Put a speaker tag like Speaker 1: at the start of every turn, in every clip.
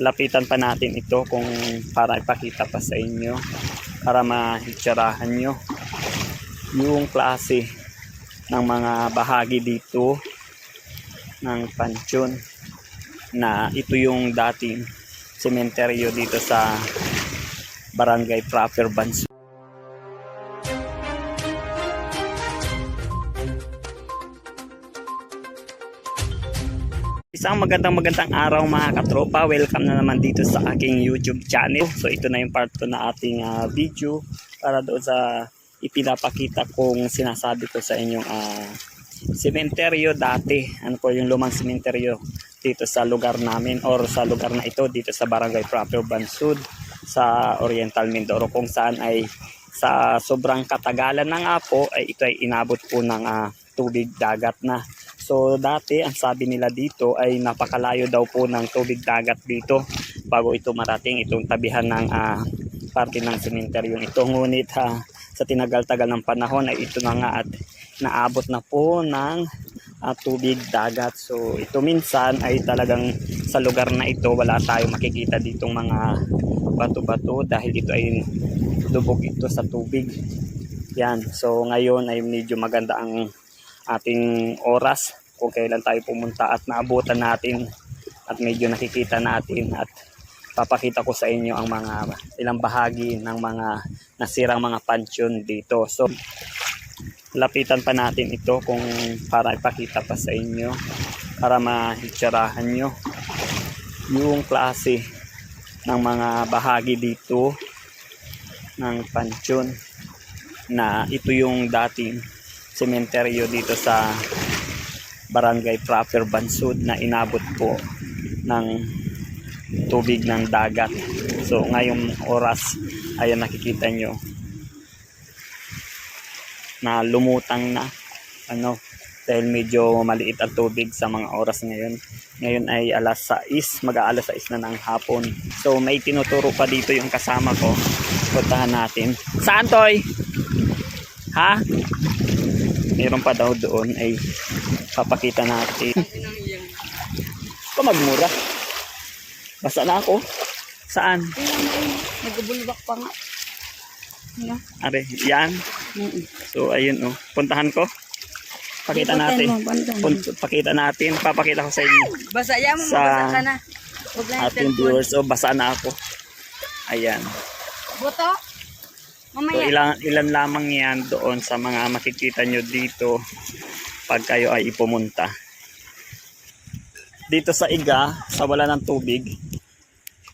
Speaker 1: lapitan pa natin ito kung para ipakita pa sa inyo para mahitsarahan nyo yung klase ng mga bahagi dito ng pansyon na ito yung dating sementeryo dito sa barangay proper Banso. Isang magandang magandang araw mga katropa. Welcome na naman dito sa aking YouTube channel. So ito na yung part 2 na ating ah, video para doon sa ipinapakita kong sinasabi ko sa inyong sementeryo dati. Ano po yung lumang sementeryo dito sa lugar namin or sa lugar na ito dito sa Barangay Proper Bansud sa Oriental Mindoro kung saan ay sa sobrang katagalan na nga po ay ito ay inabot po ng ah, tubig dagat na. So dati ang sabi nila dito ay napakalayo daw po ng tubig dagat dito bago ito marating itong tabihan ng ah, parte ng sementeryong ito. Ngunit ha, sa tinagal-tagal ng panahon ay ito na nga at naabot na po ng ah, tubig dagat. So ito minsan ay talagang sa lugar na ito wala tayong makikita ditong mga bato-bato dahil ito ay lubog ito sa tubig. Yan. So ngayon ay medyo maganda ang ating oras kung kailan tayo pumunta at naabutan natin at medyo nakikita natin at papakita ko sa inyo ang mga ilang bahagi ng mga nasirang mga pansyon dito. So lapitan pa natin ito kung para ipakita pa sa inyo para mahitsarahan nyo yung klase ng mga bahagi dito ng pansyon na ito yung dating sementeryo dito sa barangay proper Bansud na inabot po ng tubig ng dagat. So ngayong oras ayan nakikita nyo na lumutang na ano dahil medyo maliit ang tubig sa mga oras ngayon. Ngayon ay alas 6, mag-aalas 6 na ng hapon. So may tinuturo pa dito yung kasama ko. Puntahan natin. Saan toy? Ha? Meron pa daw doon ay papakita natin. Ko magmura. Basta na ako. Saan?
Speaker 2: Nagubulbak pa nga. Ano?
Speaker 1: Are, yan. So ayun oh. Puntahan ko. Pakita natin. Punt- pakita natin. Papakita ko sa inyo.
Speaker 2: Basa yan mo,
Speaker 1: Sa
Speaker 2: mabasa ka na.
Speaker 1: Ating viewers. Oh, basa na ako. Ayan.
Speaker 2: Buto?
Speaker 1: So
Speaker 2: Mamaya.
Speaker 1: ilan, ilan lamang yan doon sa mga makikita nyo dito pag kayo ay ipumunta. Dito sa iga, sa wala ng tubig.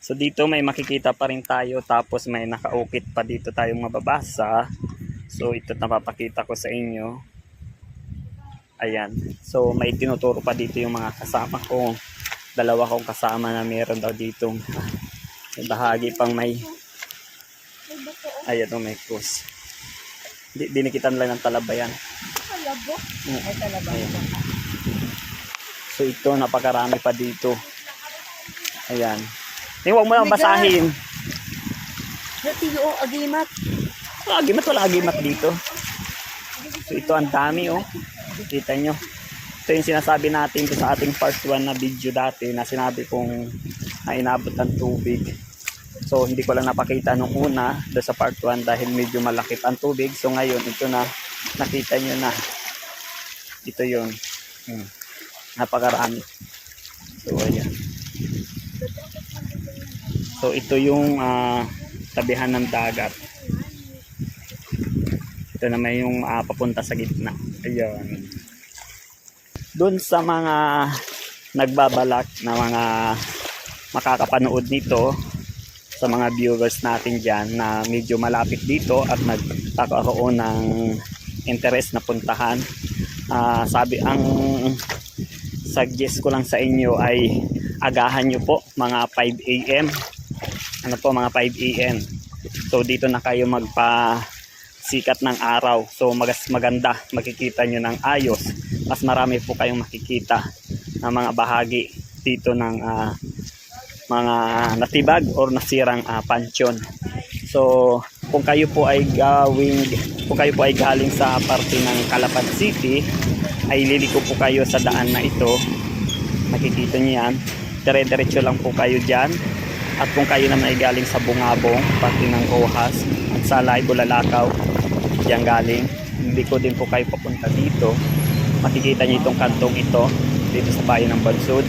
Speaker 1: So dito may makikita pa rin tayo tapos may nakaukit pa dito tayong mababasa. So ito napapakita ko sa inyo. Ayan. So may tinuturo pa dito yung mga kasama ko. Dalawa kong kasama na meron daw ditong may bahagi pang may Ayan o, may cross. Di, dinikitan lang ng talabayan. Mm.
Speaker 2: Ay, talaga.
Speaker 1: Ayan. So ito, napakarami pa dito. Ayan. Eh, huwag mo lang
Speaker 2: Oh
Speaker 1: basahin.
Speaker 2: Dati o, agimat.
Speaker 1: Wala agimat, wala agimat dito. So ito, ang dami oh. Kita nyo. Ito yung sinasabi natin sa ating part 1 na video dati na sinabi kong na inabot ng tubig. So hindi ko lang napakita nung una sa part 1 dahil medyo malakit ang tubig. So ngayon ito na nakita nyo na. Ito yun. Hmm. Napakarami. So ayan. So ito yung ah, tabihan ng dagat. Ito naman yung ah, papunta sa gitna. Ayun. Doon sa mga nagbabalak na mga makakapanood nito sa mga viewers natin dyan na medyo malapit dito at nagkakaroon ng interest na puntahan. Ah, sabi ang suggest ko lang sa inyo ay agahan nyo po mga 5 a.m. Ano po mga 5 a.m. So dito na kayo magpa sikat ng araw. So magas maganda makikita nyo ng ayos. Mas marami po kayong makikita ng mga bahagi dito ng ah, mga natibag or nasirang ah, pansyon. So kung kayo po ay gawing kung kayo po ay galing sa parte ng Calapan City ay liliko po kayo sa daan na ito makikita niyo yan dire-diretso lang po kayo dyan. At kung kayo naman ay galing sa Bungabong, pati ng Rojas, at sa Lai, Bulalakaw, diyan galing, hindi ko din po kayo papunta dito. Makikita niyo itong kantong ito, dito sa bayan ng Bansud.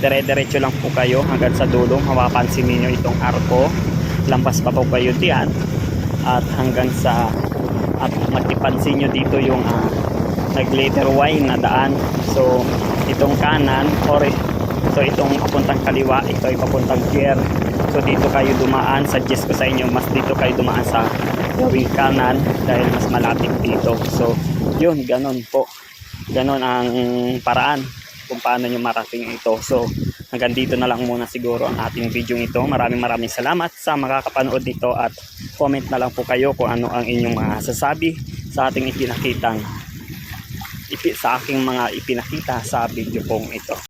Speaker 1: Dire-diretso lang po kayo hanggang sa dulo, mapapansin niyo itong arko. Lampas pa po kayo diyan. At hanggang sa, at magtipansin nyo dito yung ah, nag-glitter wine na daan. So, itong kanan, or so itong papuntang kaliwa, ito ay papuntang pier. So, dito kayo dumaan. Suggest ko sa inyo, mas dito kayo dumaan sa gawing kanan dahil mas malapit dito. So, yun, ganun po. Ganun ang paraan kung paano nyo marating ito. So, hanggang dito na lang muna siguro ang ating video ito. Maraming maraming salamat sa makakapanood nito at comment na lang po kayo kung ano ang inyong masasabi sa ating ipinakitang ipi, sa aking mga ipinakita sa video pong ito.